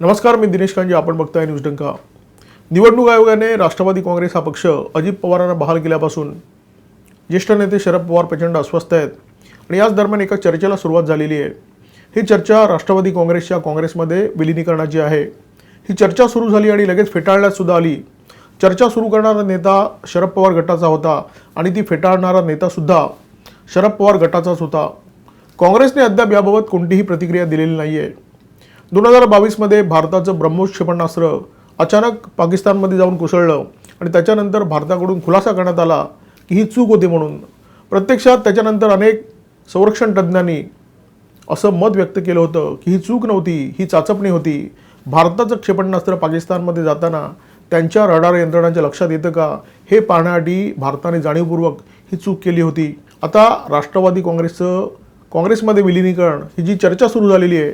नमस्कार मी दिनेश कांजी. आपण बघताय न्यूज डंका. निवडणूक आयोगाने राष्ट्रवादी काँग्रेस हा पक्ष अजित पवारांना बहाल केल्यापासून ज्येष्ठ नेते शरद पवार प्रचंड अस्वस्थ आहेत आणि याच दरम्यान एका चर्चेला सुरुवात झालेली आहे. ही चर्चा राष्ट्रवादी काँग्रेसच्या काँग्रेसमध्ये विलिनीकरणाची आहे. ही चर्चा सुरू झाली आणि लगेच फेटाळण्यात सुद्धा आली. चर्चा सुरू करणारा नेता शरद पवार गटाचा होता आणि ती फेटाळणारा नेतासुद्धा शरद पवार गटाचाच होता. काँग्रेसने अद्याप याबाबत कोणतीही प्रतिक्रिया दिलेली नाही आहे दोन हजार बावीसमध्ये भारताचं ब्रह्मोस क्षेपणास्त्र अचानक पाकिस्तानमध्ये जाऊन कोसळलं आणि त्याच्यानंतर भारताकडून खुलासा करण्यात आला की ही चूक होती म्हणून. प्रत्यक्षात त्याच्यानंतर अनेक संरक्षण तज्ज्ञांनी असं मत व्यक्त केलं होतं की ही चूक नव्हती ही चाचपणी होती. भारताचं क्षेपणास्त्र पाकिस्तानमध्ये जाताना त्यांच्या रडार यंत्रणांच्या लक्षात येतं का? हे पाहण्यासाठी भारताने जाणीवपूर्वक ही चूक केली होती. आता राष्ट्रवादी काँग्रेसचं काँग्रेसमध्ये विलिनीकरण ही जी चर्चा सुरू झालेली आहे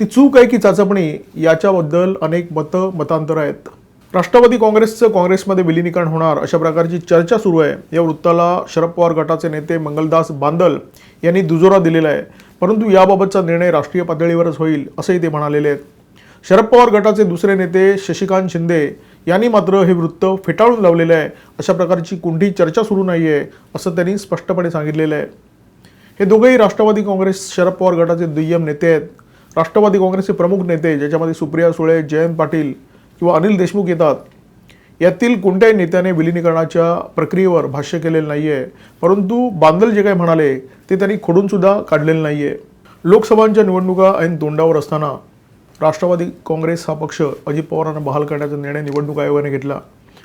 ती चूक आहे की चाचपणी याच्याबद्दल अनेक मतं मतांतर आहेत. राष्ट्रवादी काँग्रेसचं काँग्रेसमध्ये विलिनीकरण होणार अशा प्रकारची चर्चा सुरू आहे. या वृत्ताला शरद पवार गटाचे नेते मंगलदास बांदल यांनी दुजोरा दिलेला आहे. परंतु याबाबतचा निर्णय राष्ट्रीय पातळीवरच होईल असंही ते म्हणालेले आहेत. शरद पवार गटाचे दुसरे नेते शशिकांत शिंदे यांनी मात्र हे वृत्त फेटाळून लावलेलं आहे. अशा प्रकारची कोणतीही चर्चा सुरू नाही आहे असं त्यांनी स्पष्टपणे सांगितलेलं आहे. हे दोघेही राष्ट्रवादी काँग्रेस शरद पवार गटाचे दुय्यम नेते आहेत. राष्ट्रवादी काँग्रेसचे प्रमुख नेते ज्याच्यामध्ये सुप्रिया सुळे जयंत पाटील किंवा अनिल देशमुख येतात यातील कोणत्याही नेत्याने विलिनीकरणाच्या प्रक्रियेवर भाष्य केलेलं नाही आहे परंतु बांदल जे काही म्हणाले ते त्यांनी खोडूनसुद्धा काढलेलं नाही आहे लोकसभांच्या निवडणुका ऐन तोंडावर असताना राष्ट्रवादी काँग्रेस हा पक्ष अजित पवारांना बहाल करण्याचा निर्णय निवडणूक आयोगाने घेतला.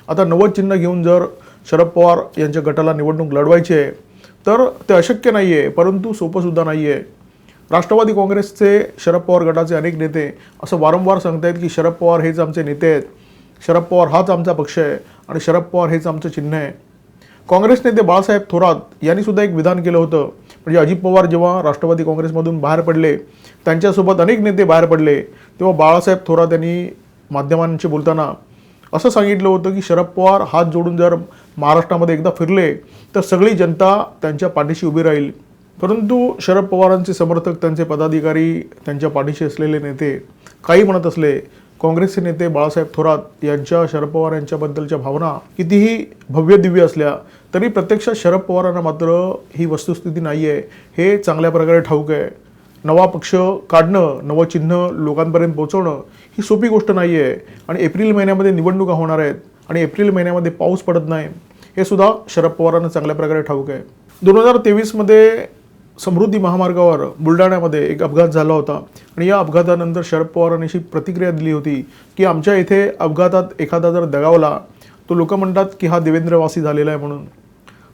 आता नवद चिन्ह घेऊन जर शरद पवार यांच्या गटाला निवडणूक लढवायची आहे तर ते अशक्य नाही आहे परंतु सोपंसुद्धा नाही आहे राष्ट्रवादी काँग्रेसचे शरद पवार गटाचे अनेक नेते असं वारंवार सांगतायत की शरद पवार हेच आमचे नेते आहेत. शरद पवार हाच आमचा पक्ष आहे आणि शरद पवार हेच आमचं चिन्ह आहे. काँग्रेस नेते बाळासाहेब थोरात यांनी सुद्धा एक विधान केलं होतं. म्हणजे अजित पवार जेव्हा राष्ट्रवादी काँग्रेसमधून बाहेर पडले त्यांच्यासोबत अनेक नेते बाहेर पडले तेव्हा बाळासाहेब थोरात यांनी माध्यमांशी बोलताना असं सांगितलं होतं की शरद पवार हात जोडून जर महाराष्ट्रामध्ये एकदा फिरले तर सगळी जनता त्यांच्या पाठीशी उभी राहील. परंतु शरद पवारांचे समर्थक त्यांचे पदाधिकारी त्यांच्या पाठीशी असलेले नेते काही म्हणत असले काँग्रेसचे नेते बाळासाहेब थोरात यांच्या शरद पवार यांच्याबद्दलच्या भावना कितीही भव्य दिव्य असल्या तरी प्रत्यक्षात शरद पवारांना मात्र ही वस्तुस्थिती नाही आहे हे चांगल्या प्रकारे ठाऊक आहे. नवा पक्ष काढणं नवं चिन्ह लोकांपर्यंत पोहोचवणं ही सोपी गोष्ट नाही आहे आणि एप्रिल महिन्यामध्ये निवडणुका होणार आहेत आणि एप्रिल महिन्यामध्ये पाऊस पडत नाही हे सुद्धा शरद पवारांना चांगल्या प्रकारे ठाऊक आहे. दोन हजार तेवीसमध्ये समृद्धी महामार्गावर बुलढाण्यामध्ये एक अपघात झाला होता. आणि या अपघातानंतर शरद पवारांनी अशी प्रतिक्रिया दिली होती की आमच्या इथे अपघातात एखादा जर दगावला तो लोक म्हणतात की हा देवेंद्रवासी झालेला आहे म्हणून.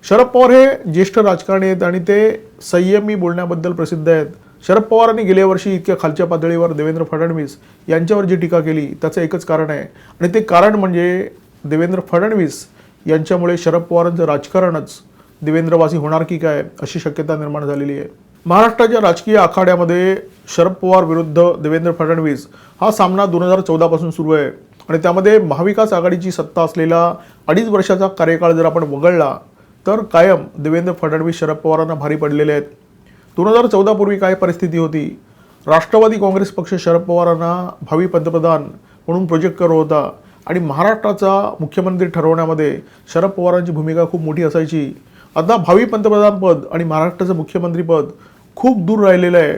शरद पवार हे ज्येष्ठ राजकारणी आहेत आणि ते संयमी बोलण्याबद्दल प्रसिद्ध आहेत. शरद पवारांनी गेल्या वर्षी इतक्या खालच्या पातळीवर देवेंद्र फडणवीस यांच्यावर जी टीका केली त्याचं एकच कारण आहे. आणि ते कारण म्हणजे देवेंद्र फडणवीस यांच्यामुळे शरद पवारांचं राजकारणच देवेंद्रवासी होणार की काय अशी शक्यता निर्माण झालेली आहे. महाराष्ट्राच्या राजकीय आखाड्यामध्ये शरद पवार विरुद्ध देवेंद्र फडणवीस हा सामना दोन हजार चौदापासून सुरू आहे. आणि त्यामध्ये महाविकास आघाडीची सत्ता असलेला अडीच वर्षाचा कार्यकाळ जर आपण वगळला तर कायम देवेंद्र फडणवीस शरद पवारांना भारी पडलेले आहेत. दोन हजार चौदापूर्वी काय परिस्थिती होती? राष्ट्रवादी काँग्रेस पक्ष शरद पवारांना भावी पंतप्रधान म्हणून प्रोजेक्ट करत होता. आणि महाराष्ट्राचा मुख्यमंत्री ठरवण्यामध्ये शरद पवारांची भूमिका खूप मोठी असायची. आता भावी पंतप्रधानपद आणि महाराष्ट्राचं मुख्यमंत्रीपद खूप दूर राहिलेलं आहे.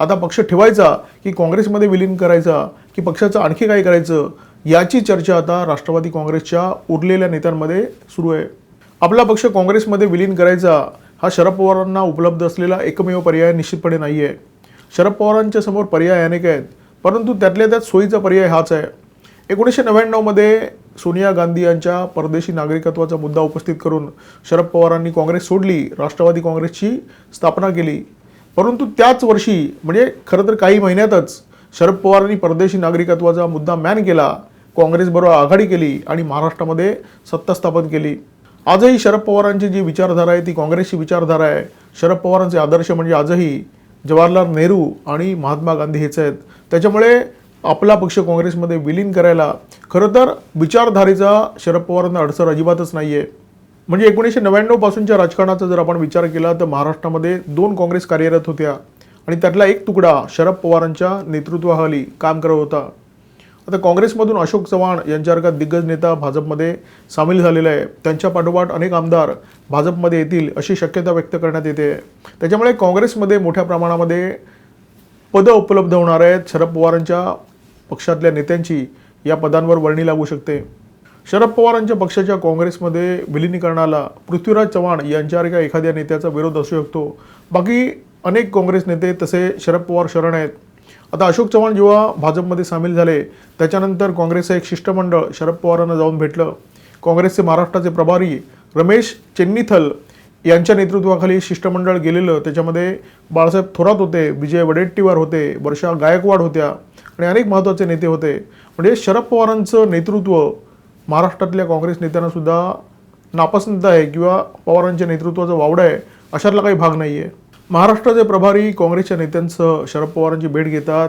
आता पक्ष ठेवायचा की काँग्रेसमध्ये विलीन करायचा की पक्षाचं आणखी काय करायचं याची चर्चा आता राष्ट्रवादी काँग्रेसच्या उरलेल्या नेत्यांमध्ये सुरू आहे. आपला पक्ष काँग्रेसमध्ये विलीन करायचा हा शरद पवारांना उपलब्ध असलेला एकमेव पर्याय निश्चितपणे नाही आहे शरद पवारांच्या समोर पर्याय अनेक आहेत परंतु त्यातल्या त्यात सोयीचा पर्याय हाच आहे. एकोणीसशे नव्याण्णवमध्ये सोनिया गांधी यांच्या परदेशी नागरिकत्वाचा मुद्दा उपस्थित करून शरद पवारांनी काँग्रेस सोडली राष्ट्रवादी काँग्रेसची स्थापना केली. परंतु त्याच वर्षी म्हणजे खरं तर काही महिन्यातच शरद पवारांनी परदेशी नागरिकत्वाचा मुद्दा मॅन केला काँग्रेसबरोबर आघाडी केली आणि महाराष्ट्रामध्ये सत्ता स्थापन केली. आजही शरद पवारांची जी विचारधारा आहे ती काँग्रेसची विचारधारा आहे. शरद पवारांचे आदर्श म्हणजे आजही जवाहरलाल नेहरू आणि महात्मा गांधी हेच आहेत. त्याच्यामुळे आपला पक्ष काँग्रेसमध्ये विलीन करायला. खरं तर विचारधारेचा शरद पवारांना अडसर अजिबातच नाही आहे म्हणजे एकोणीसशे नव्याण्णव पासूनच्या राजकारणाचा जर आपण विचार केला तर महाराष्ट्रामध्ये दोन काँग्रेस कार्यरत होत्या. आणि त्यातला एक तुकडा शरद पवारांच्या नेतृत्वाखाली काम करत होता. आता काँग्रेसमधून अशोक चव्हाण यांच्यासारखा दिग्गज नेता भाजपमध्ये सामील झालेला आहे. त्यांच्या पाठोपाठ अनेक आमदार भाजपमध्ये येतील अशी शक्यता व्यक्त करण्यात येते. त्याच्यामुळे काँग्रेसमध्ये मोठ्या प्रमाणामध्ये पदं उपलब्ध होणार आहेत. शरद पवारांच्या पक्षातल्या नेत्यांची या पदांवर वर्णी लागू शकते. शरद पवारांच्या पक्षाच्या काँग्रेसमध्ये विलिनीकरणाला पृथ्वीराज चव्हाण यांच्यासारख्या एखाद्या नेत्याचा विरोध असू शकतो. बाकी अनेक काँग्रेस नेते तसे शरद पवार शरण आहेत. आता अशोक चव्हाण जेव्हा भाजपमध्ये सामील झाले त्याच्यानंतर काँग्रेसचं एक शिष्टमंडळ शरद पवारांना जाऊन भेटलं. काँग्रेसचे महाराष्ट्राचे प्रभारी रमेश चेन्नीथल यांच्या नेतृत्वाखाली शिष्टमंडळ गेलेलं त्याच्यामध्ये बाळासाहेब थोरात होते विजय वडेट्टीवार होते वर्षा गायकवाड होत्या. आणि अनेक महत्त्वाचे नेते होते. म्हणजे शरद पवारांचं नेतृत्व महाराष्ट्रातल्या काँग्रेस नेत्यांनासुद्धा नापसंत आहे किंवा पवारांच्या नेतृत्वाचं वावडं आहे अशातला काही भाग नाही आहे महाराष्ट्राचे प्रभारी काँग्रेसच्या नेत्यांसह शरद पवारांची भेट घेतात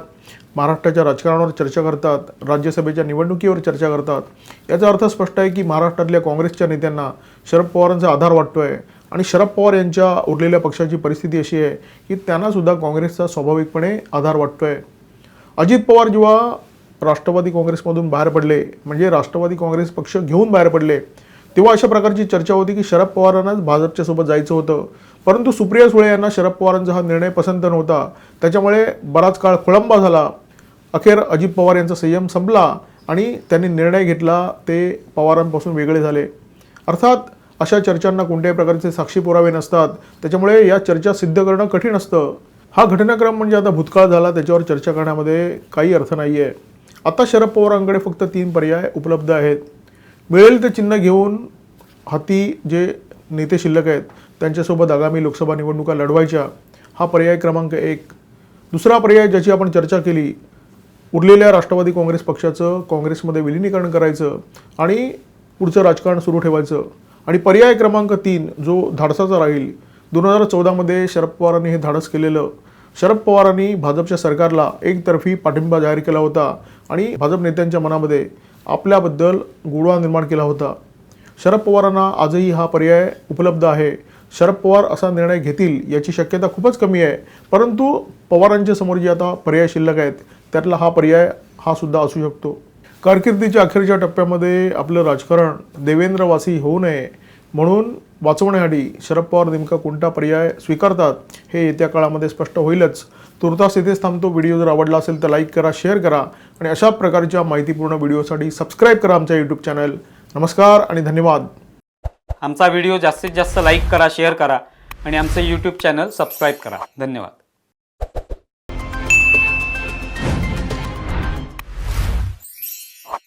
महाराष्ट्राच्या राजकारणावर चर्चा करतात राज्यसभेच्या निवडणुकीवर चर्चा करतात. याचा अर्थ स्पष्ट आहे की महाराष्ट्रातल्या काँग्रेसच्या नेत्यांना शरद पवारांचा आधार वाटतो आहे आणि शरद पवार यांच्या उरलेल्या पक्षाची परिस्थिती अशी आहे की त्यांनासुद्धा काँग्रेसचा स्वाभाविकपणे आधार वाटतो आहे अजित पवार जेव्हा राष्ट्रवादी काँग्रेसमधून बाहेर पडले म्हणजे राष्ट्रवादी काँग्रेस पक्ष घेऊन बाहेर पडले तेव्हा अशा प्रकारची चर्चा होती की शरद पवारांनाच भाजपच्या सोबत जायचं होतं. परंतु सुप्रिया सुळे यांना शरद पवारांचा हा निर्णय पसंत नव्हता. त्याच्यामुळे बराच काळ खोळंबा झाला. अखेर अजित पवार यांचा संयम संपला आणि त्यांनी निर्णय घेतला ते पवारांपासून वेगळे झाले. अर्थात अशा चर्चांना कोणत्याही प्रकारचे साक्षी पुरावे नसतात. त्याच्यामुळे या चर्चा सिद्ध करणं कठीण असतं. हा घटनाक्रम म्हणजे आता भूतकाळ झाला त्याच्यावर चर्चा करण्यामध्ये काही अर्थ नाही आहे आता शरद पवारांकडे फक्त तीन पर्याय उपलब्ध आहेत. मिळेल ते चिन्ह घेऊन हाती जे नेते शिल्लक आहेत त्यांच्यासोबत आगामी लोकसभा निवडणुका लढवायच्या हा पर्याय क्रमांक एक. दुसरा पर्याय ज्याची आपण चर्चा केली उरलेल्या राष्ट्रवादी काँग्रेस पक्षाचं काँग्रेसमध्ये विलिनीकरण करायचं आणि पुढचं राजकारण सुरू ठेवायचं. आणि पर्याय क्रमांक तीन जो धाडसाचा राहील दोन हजार चौदामध्ये शरद पवारांनी हे धाडस केलेलं. शरद पवारांनी भाजपच्या सरकारला एकतर्फी पाठिंबा जाहीर केला होता आणि भाजप नेत्यांच्या मनामध्ये आपल्याबद्दल गोडवा निर्माण केला होता. शरद पवारांना आजही हा पर्याय उपलब्ध आहे. शरद पवार असा निर्णय घेतील याची शक्यता खूपच कमी आहे. परंतु पवारांच्या समोर जे आता पर्याय शिल्लक आहेत त्यातला हा पर्याय हा सुद्धा असू शकतो. कारकिर्दीच्या अखेरच्या टप्प्यामध्ये आपलं राजकारण देवेंद्रवासी होऊ नये म्हणून वाचवण्यासाठी शरद पवार नेमका कोणता पर्याय स्वीकारतात हे येत्या काळामध्ये स्पष्ट होईलच. तुर्तास इथेच थांबतो. व्हिडिओ जर आवडला असेल तर लाईक करा शेअर करा आणि अशा प्रकारच्या माहितीपूर्ण व्हिडिओसाठी सबस्क्राईब करा आमच्या यूट्यूब चॅनल नमस्कार आणि धन्यवाद. आमचा व्हिडिओ जास्तीत जास्त लाईक करा शेअर करा आणि आमचं यूट्यूब चॅनल सबस्क्राईब करा. धन्यवाद.